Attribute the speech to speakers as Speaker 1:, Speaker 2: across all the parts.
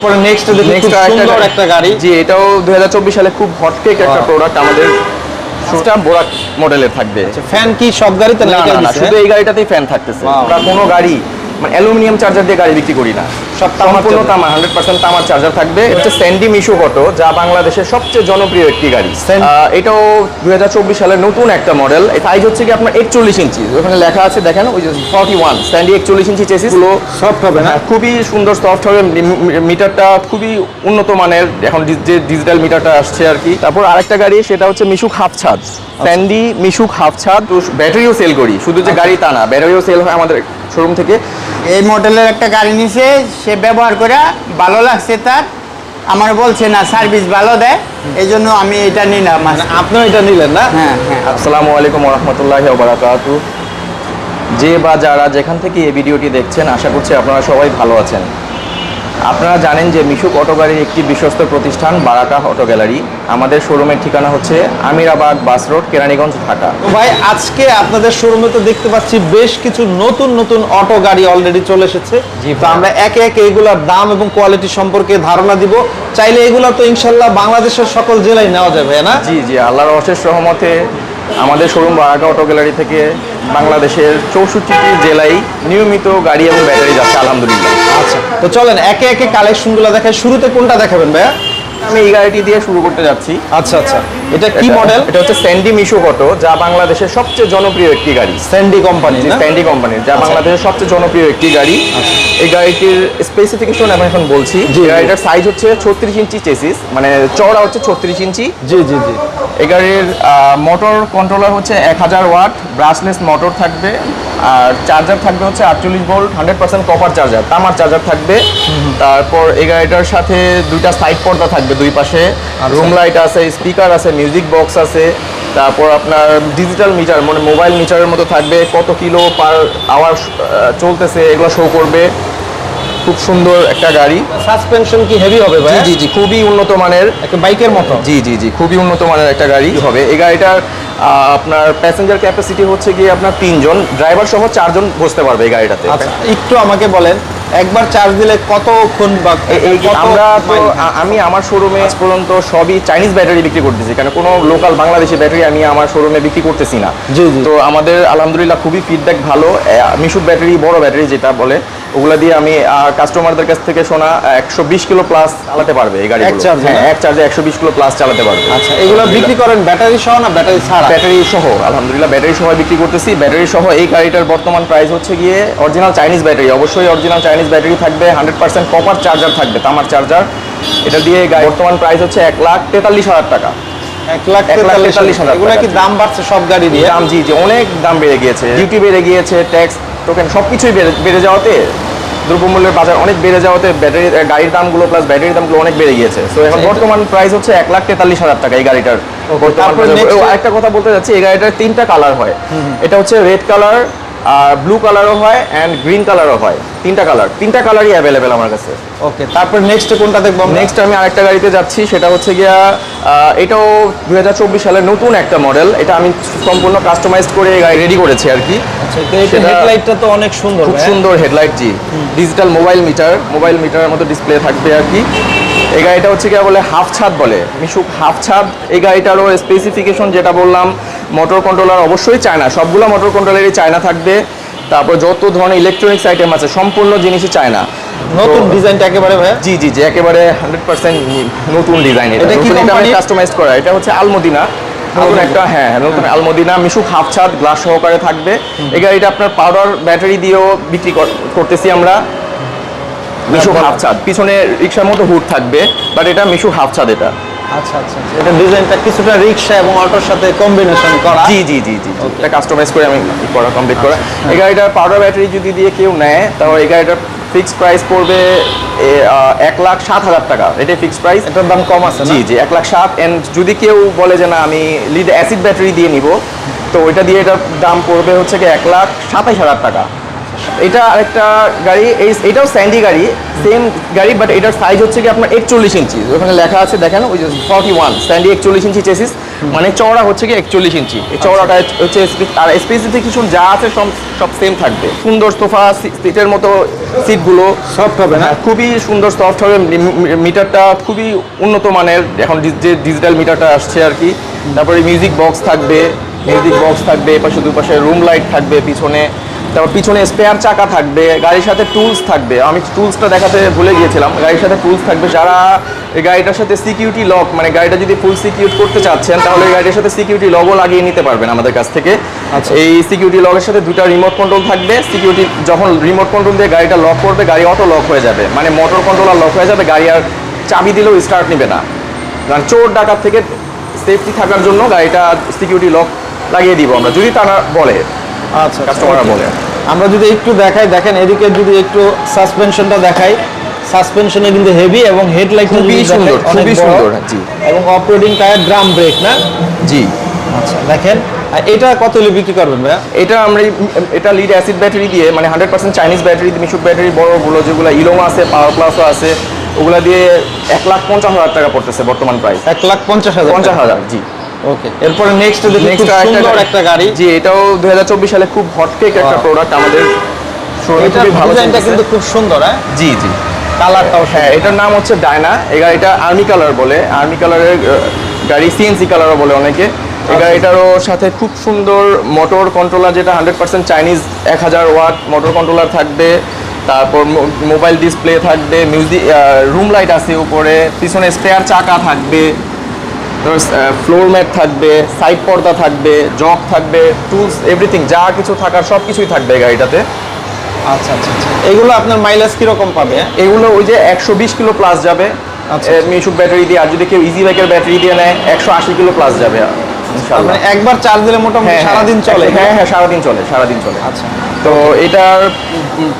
Speaker 1: পরে নেক্সট খুব সুন্দর
Speaker 2: গাড়ি।
Speaker 1: একটা গাড়ি
Speaker 2: জি এটাও 2024 সালে খুব হটকেক একটা প্রোডাক্ট আমাদের সুটা বোরাক মডেলের থাকবে
Speaker 1: ফ্যান কি সব গাড়িতে
Speaker 2: না? শুধু এই গাড়িটাতেই ফ্যান থাকতেছে. আমরা কোনো গাড়ি মানে অ্যালুমিনিয়াম চার্জার দিয়ে গাড়ি বিক্রি করি না।
Speaker 1: সব
Speaker 2: সম্পূর্ণ। তামা হান্ড্রেড পার্সেন্ট তামার চার্জার থাকবে। এটা স্যান্ডি মিশু অটো যা বাংলাদেশের সবচেয়ে জনপ্রিয় একটি গাড়ি।
Speaker 1: Sand-
Speaker 2: আহ, এটাও দুই সালের নতুন একটা মডেল সাইজ হচ্ছে কি আপনার একচল্লিশ ইঞ্চি। ওখানে লেখা আছে দেখেন ওই যে ফর্টি ওয়ান স্যান্ডি একচল্লিশ ইঞ্চি চেসিসগুলো
Speaker 1: Soft হবে না?
Speaker 2: হ্যাঁ, খুবই সুন্দর সফট হবে। মিটারটা খুবই উন্নত মানের। এখন যে ডিজিটাল মিটারটা আসছে আর কি। তারপর আরেকটা গাড়ি সেটা হচ্ছে মিশুক হাফ ছাদ স্যান্ডি মিশুক হাফ ছাদ ব্যাটারিও সেল করি। শুধু যে গাড়ি তা না ব্যাটারিও সেল হয় আমাদের শোরুম থেকে।
Speaker 3: এই মডেলের একটা গাড়ি নিছে সে ব্যবহার করে ভালো লাগছে তার। আমার বলছে না সার্ভিস ভালো দেয় এই জন্য আমি এটা নিলাম
Speaker 1: মানে আপনিও এটা নিলেন না?
Speaker 3: হ্যাঁ হ্যাঁ।
Speaker 2: আসসালামু আলাইকুম রহমতুল্লাহ বারাকাতু যে বা যারা যেখান থেকে এই ভিডিওটি দেখছেন আশা করছি আপনারা সবাই ভালো আছেন। আপনারা জানেন যে মিশুক অটো গাড়ির একটি বিশ্বস্ত প্রতিষ্ঠান বারাকা অটো গ্যালারি। আমাদের শোরুমের ঠিকানা হচ্ছে আমিরাবাদ বাস রোড কেরানীগঞ্জ ঢাকা।
Speaker 1: তো ভাই আজকে আপনাদের শোরুমে তো দেখতে পাচ্ছি বেশ কিছু নতুন নতুন অটো গাড়ি অলরেডি চলে এসেছে। তো আমরা একে একে এগুলোর দাম এবং কোয়ালিটি সম্পর্কে ধারণা দিব। চাইলে এগুলো তো ইনশাল্লাহ বাংলাদেশের সকল জেলায় নেওয়া যাবে না?
Speaker 2: জি জি আল্লাহর অশেষ রহমতে আমাদের শোরুম বারাকা অটো গ্যালারি থেকে বাংলাদেশের চৌষট্টিটি জেলায় নিয়মিত গাড়ি এবং ব্যাটারি যাচ্ছে আলহামদুলিল্লাহ।
Speaker 1: আচ্ছা তো চলেন একে একে কালেকশনগুলো দেখায় শুরুতে কোনটা দেখাবেন ভাইয়া?
Speaker 2: আমি এই গাড়িটি দিয়ে শুরু করতে যাচ্ছি।
Speaker 1: আচ্ছা আচ্ছা। এটা কি মডেল
Speaker 2: এটা হচ্ছে স্যান্ডি মিশু অটো যা বাংলাদেশের সবচেয়ে জনপ্রিয় একটি গাড়ি।
Speaker 1: স্যান্ডি কোম্পানি না?
Speaker 2: স্ট্যান্ডি কোম্পানির যা বাংলাদেশের সবচেয়ে জনপ্রিয় একটি গাড়ি। এই গাড়িটির স্পেসিফিকেশন আমি এখন বলছি। গাড়িটার সাইজ হচ্ছে ছত্রিশ ইঞ্চি চেসিস মানে চওড়া হচ্ছে ছত্রিশ ইঞ্চি।
Speaker 1: জি জি জি।
Speaker 2: এই গাড়ির মোটর কন্ট্রোলার হচ্ছে এক হাজার ওয়াট ব্রাশলেস মোটর থাকবে আর চার্জার থাকবে হচ্ছে আটচল্লিশ volt hundred percent copper charger তামার চার্জার থাকবে। তারপর এই গাড়িটার সাথে দুইটা সাইড পর্দা থাকবে দুই পাশে। রুম লাইট আছে স্পিকার আছে মিউজিক বক্স আছে তারপর আপনার ডিজিটাল মিটার মানে মোবাইল মিটারের মতো থাকবে কত কিলো পার আওয়ার চলতেছে এগুলো শো করবে। খুব সুন্দর একটা গাড়ি।
Speaker 1: সাসপেনশন কি হেভি হবে ভাই?
Speaker 2: জি জি খুবই উন্নত মানের
Speaker 1: একটা বাইকের মতো?
Speaker 2: জি জি জি খুবই উন্নত মানের একটা গাড়ি হবে। এই গাড়িটার আপনার প্যাসেঞ্জার ক্যাপাসিটি হচ্ছে গিয়ে আপনার তিনজন। ড্রাইভার সহ চারজন বসতে পারবে এই গাড়িটাতে।
Speaker 1: আচ্ছা একটু আমাকে বলেন একবার চার্জ দিলে কতক্ষণ বা
Speaker 2: আমরা তো আমি আমার শোরুমে পর্যন্ত সবই চাইনিজ ব্যাটারি বিক্রি করতেছি। কারণ কোনো লোকাল বাংলাদেশি ব্যাটারি আমি আমার শোরুমে বিক্রি করতেছি না।
Speaker 1: জি, জি।
Speaker 2: তো আমাদের আলহামদুলিল্লাহ খুবই ফিডব্যাক ভালো। মিশুক ব্যাটারি বড় ব্যাটারি যেটা বলে ওগুলা দিয়ে আমি কাস্টমারদের কাছ থেকে শোনা একশো বিশ কিলো প্লাস চালাতে পারবে এই গাড়ি হ্যাঁ এক চার্জে একশো বিশ কিলো প্লাস চালাতে পারবে।
Speaker 1: আচ্ছা এগুলো বিক্রি করেন ব্যাটারি সহ না ব্যাটারি ছাড়া?
Speaker 2: ব্যাটারি সহ আলহামদুলিল্লাহ ব্যাটারি সহ বিক্রি করতেছি। ব্যাটারি সহ এই গাড়িটার বর্তমান প্রাইস হচ্ছে গিয়ে অরিজিনাল চাইনিজ ব্যাটারি অবশ্যই অরিজিনাল চাইনিজ ব্যাটারি থাকবে হান্ড্রেড পার্সেন্ট কপার চার্জার থাকবে তামার চার্জার এটা দিয়ে বর্তমান প্রাইস হচ্ছে এক লাখ তেতাল্লিশ হাজার টাকা।
Speaker 1: এক লাখ তেতাল্লিশ
Speaker 2: হাজার
Speaker 1: এগুলো কি দাম বাড়ছে সব গাড়ি দিয়ে?
Speaker 2: দাম জি জি অনেক দাম বেড়ে গিয়েছে। ডিউটি বেড়ে গিয়েছে ট্যাক্স টোকেন সব কিছুই বেড়ে বেড়ে যাওয়াতে দ্রব্যমূল্যের বাজার অনেক বেড়ে যাওয়াতে ব্যাটারি গাড়ির দামগুলো প্লাস ব্যাটারির দামগুলো অনেক বেড়ে গিয়েছে। তো এখন বর্তমান প্রাইস হচ্ছে এক লাখ তেতাল্লিশ হাজার টাকা এই গাড়িটার। বর্তমান আরেকটা কথা বলতে যাচ্ছি এই গাড়িটার তিনটা কালার হয়। এটা হচ্ছে রেড কালার আর ব্লু কালারও হয় অ্যান্ড গ্রিন কালারও হয়। তিনটা কালার তিনটা কালারই অ্যাভেলেবেল আমার কাছে।
Speaker 1: ওকে তারপর নেক্সট কোনটা দেখব
Speaker 2: নেক্সট আমি আরেকটা গাড়িতে যাচ্ছি সেটা হচ্ছে গিয়া এটাও দুই সালের নতুন একটা মডেল এটা আমি সম্পূর্ণ কাস্টমাইজ করে গাড়ি রেডি করেছি আর কি।
Speaker 1: আচ্ছা হেডলাইটটা তো অনেক সুন্দর
Speaker 2: খুব সুন্দর হেডলাইট জি। ডিজিটাল মোবাইল মিটার মোবাইল মিটারের মতো ডিসপ্লে থাকবে আর কি। এই গাড়িটা হচ্ছে কি বলে হাফ ছাদ বলে। মিশুক হাফ ছাদ এই গাড়িটারও স্পেসিফিকেশন যেটা বললাম মোটর কন্ট্রোলার অবশ্যই চায়না। সবগুলো মোটর কন্ট্রোলারই চায়না থাকবে। তারপর যত ধরনের ইলেকট্রনিক্স আইটেম আছে সম্পূর্ণ জিনিসই চায়না।
Speaker 1: নতুন ডিজাইনটা একেবারে ভাই
Speaker 2: জি জি জি একেবারে হান্ড্রেড পার্সেন্ট নতুন ডিজাইন এটা।
Speaker 1: কি company?
Speaker 2: কাস্টমাইজ করা। এটা হচ্ছে আলমদিনা। নতুন একটা হ্যাঁ হ্যাঁ, নতুন আলমদিনা মিশুক হাফ ছাদ গ্লাস সহকারে থাকবে। এই গাড়িটা আপনার পাউডার ব্যাটারি দিয়েও বিক্রি কর- করতেছি আমরা। মিশুক হাফ ছাদ পিছনে রিক্সার মতো হুড থাকবে বাট এটা মিশুক হাফ ছাদ এটা।
Speaker 1: আচ্ছা আচ্ছা এটা ডিজাইনটা কিছুটা রিক্সা এবং অটোর সাথে কম্বিনেশন করা।
Speaker 2: জি জি জি জি এটা কাস্টমাইজ করে আমি করা কমপ্লিট করা। এই গাড়িটার পাউডার ব্যাটারি যদি দিয়ে কেউ নেয় তাহলে এই গাড়িটার ফিক্সড প্রাইস পড়বে এক লাখ সাত হাজার টাকা। এটাই ফিক্সড প্রাইস
Speaker 1: এটার দাম কম আছে
Speaker 2: জি জি এক লাখ সাত। এন্ড যদি কেউ বলে যে না আমি লিড অ্যাসিড ব্যাটারি দিয়ে নিব তো ওইটা দিয়ে এটার দাম পড়বে হচ্ছে কি এক লাখ সাতাইশ হাজার টাকা। এটা আরেকটা গাড়ি এই এটাও স্যান্ডি গাড়ি সেম গাড়ি বাট এটার সাইজ হচ্ছে কি আপনার একচল্লিশ ইঞ্চি ওখানে লেখা আছে দেখেন ওই যে ফর্টি ওয়ান স্যান্ডি একচল্লিশ ইঞ্চি চেসিস মানে চওড়া হচ্ছে কি একচল্লিশ ইঞ্চি এই চওড়াটা হচ্ছে আর স্পেসিফিকেশন যা আছে সব সব সেম থাকবে। সুন্দর সোফা সিটের মতো সিটগুলো
Speaker 1: সফট হবে না?
Speaker 2: হ্যাঁ, খুবই সুন্দর সফট হবে। মিটারটা খুবই উন্নত মানের। এখন যে ডিজিটাল মিটারটা আসছে আর কি। তারপরে মিউজিক বক্স থাকবে মিউজিক বক্স থাকবে এপাশে দুপাশে রুম লাইট থাকবে পিছনে তারপর পিছনে স্পেয়ার চাকা থাকবে গাড়ির সাথে টুলস থাকবে। আমি টুলসটা দেখাতে ভুলে গিয়েছিলাম। গাড়ির সাথে টুলস থাকবে। যারা এই গাড়িটার সাথে সিকিউরিটি লক মানে গাড়িটা যদি ফুল সিকিউর করতে চাচ্ছেন তাহলে এই গাড়িটার সাথে সিকিউরিটি লগও লাগিয়ে নিতে পারবেন আমাদের কাছ থেকে।
Speaker 1: আচ্ছা।
Speaker 2: এই সিকিউরিটি লকের সাথে দুটা রিমোট কন্ট্রোল থাকবে। সিকিউরিটি যখন রিমোট কন্ট্রোল দিয়ে গাড়িটা লক করবে গাড়ি অটো লক হয়ে যাবে। মানে মোটর কন্ট্রোলার লক হয়ে যাবে গাড়ি আর চাবি দিলেও স্টার্ট নেবে না। কারণ চোর ডাকাত থেকে সেফটি থাকার জন্য গাড়িটা সিকিউরিটি লক লাগিয়ে দিব আমরা যদি তারা বলে।
Speaker 1: আচ্ছা
Speaker 2: কাস্টমাররা বলে।
Speaker 1: আমরা যদি একটু দেখাই দেখেন এদিকে যদি একটু সাসপেনশনটা দেখাই সাসপেনশনে কিন্তু হেভি এবং হেডলাইট
Speaker 2: খুবই সুন্দর, খুবই সুন্দর, জি।
Speaker 1: এবং অপারেটিং টায়ার ড্রাম ব্রেক না?
Speaker 2: জি।
Speaker 1: আচ্ছা দেখেন। আর এটা কত হলে বিক্রি করবেন ভাইয়া?
Speaker 2: এটা আমরা এটা লিড অ্যাসিড ব্যাটারি দিয়ে মানে hundred percent Chinese battery Mishuk battery বড়গুলো যেগুলো ইলোমা আছে পাওয়ার প্লাসও আছে ওগুলা দিয়ে এক লাখ পঞ্চাশ হাজার টাকা পড়তেছে বর্তমান প্রাইস
Speaker 1: এক লাখ পঞ্চাশ হাজার
Speaker 2: পঞ্চাশ হাজার জি।
Speaker 1: ওকে এরপরে নেক্সট খুব সুন্দর। একটা গাড়ি।
Speaker 2: জি এটাও দু হাজার চব্বিশ সালে খুব হটকেক একটা প্রোডাক্ট আমাদের খুবই ভালো
Speaker 1: ডিজাইনটা কিন্তু খুব সুন্দর হ্যাঁ?
Speaker 2: জি জি।
Speaker 1: কালারটাও
Speaker 2: হ্যাঁ এটার নাম হচ্ছে ডায়না এই গাড়িটা আর্মি কালার বলে। আর্মি কালারের গাড়ি সিএনসি কালারও বলে অনেকে। এই গাড়িটারও সাথে খুব সুন্দর মোটর কন্ট্রোলার যেটা হান্ড্রেড পার্সেন্ট চাইনিজ এক হাজার ওয়াট মোটর কন্ট্রোলার থাকবে। তারপর মোবাইল ডিসপ্লে থাকবে মিউজিক রুম লাইট আছে উপরে পিছনে স্পেয়ার চাকা থাকবে। ফ্লোর ম্যাট থাকবে সাইড পর্দা থাকবে জগ থাকবে টুলস এভরিথিং যা কিছু থাকার সব কিছুই থাকবে গাড়িটাতে।
Speaker 1: আচ্ছা আচ্ছা আচ্ছা। এগুলো আপনার মাইলেজ কীরকম পাবে?
Speaker 2: এগুলো ওই যে একশো বিশ কিলো প্লাস যাবে।
Speaker 1: আচ্ছা,
Speaker 2: এ, মিশুক ব্যাটারি দিয়ে আর যদি কেউ ইজি বাইকের ব্যাটারি দিয়ে নেয় একশো আশি কিলো প্লাস যাবে।
Speaker 1: মানে একবার চার্জ দিলে মোটামুটি
Speaker 2: হ্যাঁ,
Speaker 1: সারাদিন
Speaker 2: হ্যাঁ,
Speaker 1: চলে।
Speaker 2: হ্যাঁ হ্যাঁ সারাদিন চলে সারাদিন চলে।
Speaker 1: আচ্ছা।
Speaker 2: তো এটার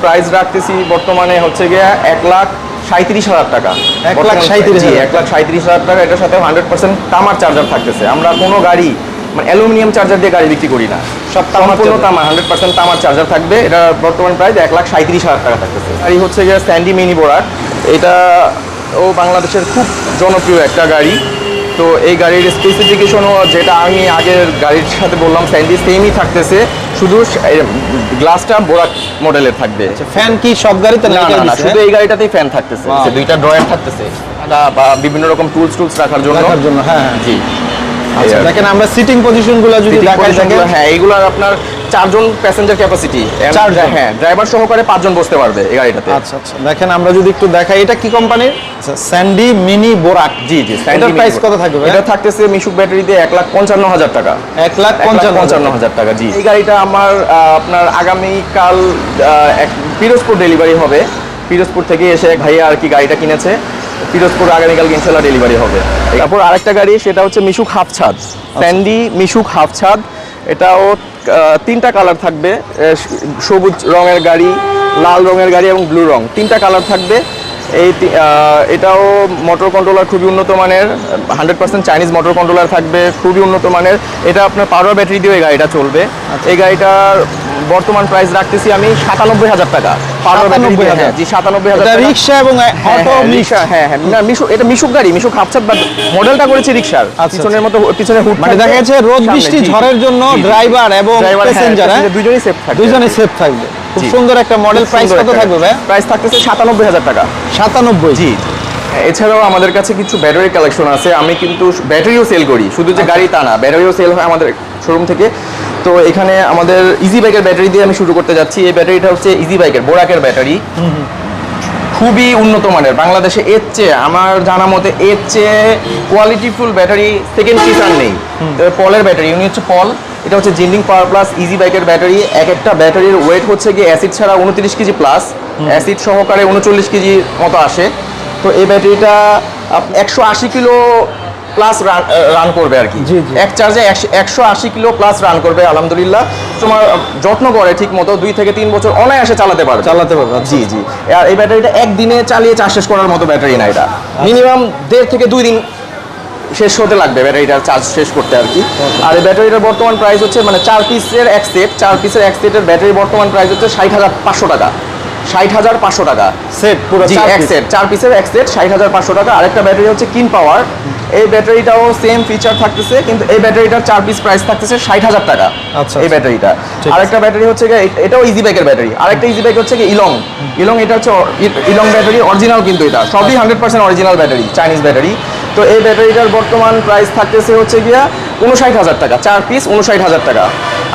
Speaker 2: প্রাইস রাখতেছি বর্তমানে হচ্ছে গিয়ে এক লাখ সাঁত্রিশ হাজার টাকা।
Speaker 1: এক লাখ সাঁইত্রিশ
Speaker 2: এক লাখ সাঁত্রিশ হাজার টাকা এটার সাথে হান্ড্রেড পার্সেন্ট তামার চার্জার থাকতেছে। আমরা কোনো গাড়ি মানে অ্যালুমিনিয়াম চার্জার দিয়ে গাড়ি বিক্রি করি না।
Speaker 1: সব তামার
Speaker 2: সম্পূর্ণ
Speaker 1: charger।
Speaker 2: হান্ড্রেড পার্সেন্ট তামার চার্জার থাকবে। এটা বর্তমান প্রাইস এক লাখ সাঁত্রিশ হাজার টাকা থাকতেছে। গাড়ি হচ্ছে গিয়ে স্যান্ডি মিনি বোরাক এটা ও বাংলাদেশের খুব জনপ্রিয় একটা গাড়ি। তো এই গাড়ির স্পেসিফিকেশনও যেটা আমি আগের গাড়ির সাথে বললাম স্যান্ডি সেমই থাকতেছে। শুধু গ্লাসটা বোরাক মডেলের থাকবে
Speaker 1: ফ্যান কি সব গাড়িতে
Speaker 2: না না না শুধু? এই গাড়িটাতেই ফ্যান থাকতেছে. দুইটা ড্রয়ার থাকতেছে বা বিভিন্ন রকম টুলস টুলস রাখার জন্য
Speaker 1: রাখার জন্য, হ্যাঁ, হ্যাঁ।
Speaker 2: জি
Speaker 1: আচ্ছা। দেখেন আমরা সিটিং পজিশনগুলো যদি দেখাই
Speaker 2: থাকে হ্যাঁ এইগুলো আপনার চারজন প্যাসেঞ্জার ক্যাপাসিটি হ্যাঁ ড্রাইভার সহকারে পাঁচজন বসতে পারবে এই গাড়িটাতে।
Speaker 1: আচ্ছা আচ্ছা। দেখেন আমরা যদি একটু দেখাই এটা কি কোম্পানির? আচ্ছা। স্যান্ডি মিনি বোরাক
Speaker 2: জি জি
Speaker 1: এটার প্রাইস কত থাকবে
Speaker 2: এটা থাকতেছে মিশুক ব্যাটারি দিয়ে এক লাখ পঞ্চান্ন হাজার টাকা।
Speaker 1: এক লাখ পঞ্চান্ন
Speaker 2: হাজার টাকা জি। এই গাড়িটা আমার আপনার আগামীকাল এক পিরোজপুর ডেলিভারি হবে। পিরোজপুর থেকে এসে এক ভাইয়া আর কি গাড়িটা কিনেছে। পিরোজপুর আগামীকাল ইনশাল্লাহ ডেলিভারি হবে। তারপর আরেকটা গাড়ি সেটা হচ্ছে মিশুক হাফ ছাদ স্যান্ডি মিশুক হাফ ছাদ এটাও তিনটা কালার থাকবে সবুজ রঙের গাড়ি লাল রঙের গাড়ি এবং ব্লু রং। তিনটা কালার থাকবে। এই এটাও মোটর কন্ট্রোলার খুবই উন্নত মানের hundred percent Chinese motor controller থাকবে খুবই উন্নত মানের। এটা আপনার পাওয়ার ব্যাটারি দিয়ে এই গাড়িটা চলবে। এই গাড়িটার বর্তমান প্রাইস রাখতেছি আমি সাতানব্বই হাজার টাকা। পাওয়ার ব্যাটারি দিয়ে,
Speaker 1: 97,000
Speaker 2: হ্যাঁ, জি সাতানব্বই হাজার
Speaker 1: রিক্সা এবং
Speaker 2: হ্যাঁ,
Speaker 1: অটো
Speaker 2: হ্যাঁ, রিক্সা, হ্যাঁ হ্যাঁ না মিশু এটা মিশুক গাড়ি মিশুক হাফছাত বাট মডেলটা করেছি রিক্সার।
Speaker 1: আচ্ছা,
Speaker 2: পিছনের মতো পিছনে হুড
Speaker 1: মানে দেখা যাচ্ছে রোদ বৃষ্টি ঝড়ের জন্য ড্রাইভার এবং প্যাসেঞ্জার
Speaker 2: দুজনেই সেফ থাকবে।
Speaker 1: দুজনে সেফ থাকবে। খুব সুন্দর একটা মডেল প্রাইস কত থাকবে ভাই?
Speaker 2: প্রাইস থাকতেছে সাতানব্বই হাজার টাকা।
Speaker 1: সাতানব্বই।
Speaker 2: জি এছাড়াও আমাদের কাছে কিছু ব্যাটারি কালেকশন আছে। আমি কিন্তু ব্যাটারিও সেল করি। শুধু যে গাড়ি তা না ব্যাটারিও সেল হয় আমাদের শোরুম থেকে। তো এখানে আমাদের ইজি বাইকের ব্যাটারি দিয়ে আমি শুরু করতে যাচ্ছি। এই ব্যাটারিটা হচ্ছে ইজি বাইকের বোরাকের ব্যাটারি খুবই উন্নত মানের বাংলাদেশে এর চেয়ে আমার জানা মতে এর চেয়ে কোয়ালিটিফুল ব্যাটারি সেকেন্ড পিস আর নেই। পলের ব্যাটারি উনি হচ্ছে পল এটা হচ্ছে জিন্ডিং পাওয়ার প্লাস ইজি বাইকের ব্যাটারি এক একটা ব্যাটারির ওয়েট হচ্ছে গিয়ে অ্যাসিড ছাড়া উনত্রিশ কেজি প্লাস অ্যাসিড সহকারে উনচল্লিশ কেজি মতো আসে। তো এই ব্যাটারিটা একশো আশি কিলো প্লাস রান করবে আর কি। এক চার্জে একশো আশি কিলো প্লাস রান করবে আলহামদুলিল্লাহ। তোমার যত্ন করে ঠিক মতো দুই থেকে তিন বছর অনায়াসে চালাতে পারবে।
Speaker 1: চালাতে পারবে, আচ্ছা।
Speaker 2: জি জি। আর এই ব্যাটারিটা একদিনে চালিয়ে চার্জ শেষ করার মতো ব্যাটারি না এটা। মিনিমাম দেড় থেকে দুই দিন শেষ হতে লাগবে ব্যাটারিটার চার্জ শেষ করতে আর কি। আর এই ব্যাটারিটার বর্তমান প্রাইস হচ্ছে মানে চার পিসের এক সেট চার পিসের এক সেটের ব্যাটারি বর্তমান প্রাইস হচ্ছে ষাট হাজার পাঁচশো টাকা। ষাট হাজার পাঁচশো টাকা।
Speaker 1: সেট পুরো
Speaker 2: এক সেট চার পিসের এক সেট ষাট হাজার পাঁচশো টাকা। আরেকটা ব্যাটারি হচ্ছে কিন পাওয়ার এই ব্যাটারিটাও সেম ফিচার থাকতেছে কিন্তু এই ব্যাটারিটার চার পিস প্রাইস থাকতেছে ষাট হাজার টাকা
Speaker 1: আচ্ছা,
Speaker 2: এই
Speaker 1: আচ্ছা।
Speaker 2: ব্যাটারিটা আরেকটা ব্যাটারি হচ্ছে এটাও ইজি বাইকের ব্যাটারি আরেকটা ইজি বাইক হচ্ছে কি ইলং ইলং এটা হচ্ছে ইলং ব্যাটারি অরিজিনাল কিন্তু এটা। সবই hundred percent original battery Chinese battery তো এই ব্যাটারিটার বর্তমান প্রাইস থাকতেছে হচ্ছে গিয়া উনষাট হাজার টাকা। চার পিস উনষাট হাজার টাকা।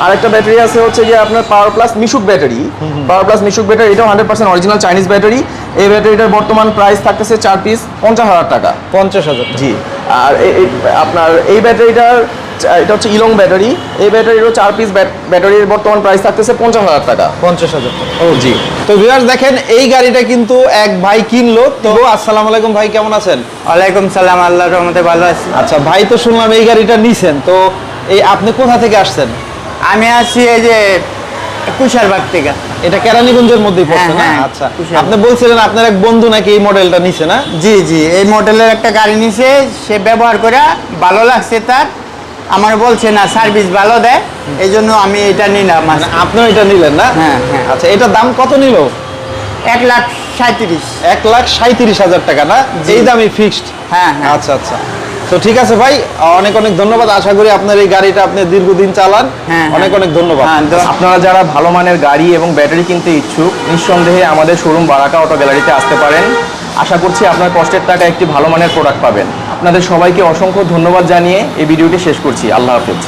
Speaker 2: আরেকটা ব্যাটারি আছে হচ্ছে যে আপনার power plus Mishuk battery. Power plus Mishuk battery এটাও hundred percent original Chinese battery. এই ব্যাটারিটার বর্তমান প্রাইস থাকতেছে চার পিস পঞ্চাশ হাজার টাকা।
Speaker 1: পঞ্চাশ হাজার
Speaker 2: জি আর আপনার এই ব্যাটারিটার এটা হচ্ছে ইলং ব্যাটারি। এই ব্যাটারিরও চার পিস ব্যাটারির বর্তমান প্রাইস থাকতেছে পঞ্চাশ হাজার টাকা।
Speaker 1: পঞ্চাশ হাজার টাকা।
Speaker 2: ও জি।
Speaker 1: তো ভিউয়ার্স দেখেন এই গাড়িটা কিন্তু এক ভাই কিনলো। তো আসসালামু আলাইকুম ভাই কেমন আছেন?
Speaker 3: ওয়ালাইকুম সালাম আল্লাহ রহমতে ভালো আছি।
Speaker 1: আচ্ছা ভাই তো শুনলাম এই গাড়িটা নিছেন। তো এই আপনি কোথা থেকে আসছেন?
Speaker 3: আমি আছি এই যে কুশারবাগ থেকে।
Speaker 1: এটা কেরানীগঞ্জের মধ্যেই পড়ছে
Speaker 3: হ্যাঁ,
Speaker 1: না?
Speaker 3: হ্যাঁ,
Speaker 1: আচ্ছা। আপনি বলছিলেন আপনার এক বন্ধু নাকি এই মডেলটা নিছে না?
Speaker 3: জি জি এই মডেলের একটা গাড়ি নিছে সে ব্যবহার করে ভালো লাগছে তার। আমার বলছে না সার্ভিস ভালো দেয় এই জন্য আমি এটা নিলাম
Speaker 1: মানে আপনিও এটা নিলেন না?
Speaker 3: হ্যাঁ, হ্যাঁ।
Speaker 1: আচ্ছা এটার দাম কত নিল?
Speaker 3: এক লাখ সাঁত্রিশ
Speaker 1: এক লাখ সাঁত্রিশ হাজার টাকা না। এই দামই ফিক্সড
Speaker 3: হ্যাঁ হ্যাঁ।
Speaker 1: আচ্ছা আচ্ছা। তো ঠিক আছে ভাই অনেক অনেক ধন্যবাদ। আশা করি আপনার এই গাড়িটা আপনি দীর্ঘদিন চালান।
Speaker 3: হ্যাঁ,
Speaker 1: অনেক
Speaker 3: হ্যাঁ।
Speaker 1: অনেক ধন্যবাদ।
Speaker 3: হ্যাঁ, ধন্যবাদ।
Speaker 2: আপনারা যারা ভালো মানের গাড়ি এবং ব্যাটারি কিনতে ইচ্ছুক নিঃসন্দেহে আমাদের শোরুম বারাকা অটো গ্যালারিতে আসতে পারেন। আশা করছি আপনার কষ্টের টাকা একটি ভালো মানের প্রোডাক্ট পাবেন। আপনাদের সবাইকে অসংখ্য ধন্যবাদ জানিয়ে এই ভিডিওটি শেষ করছি। আল্লাহ হাফেজ।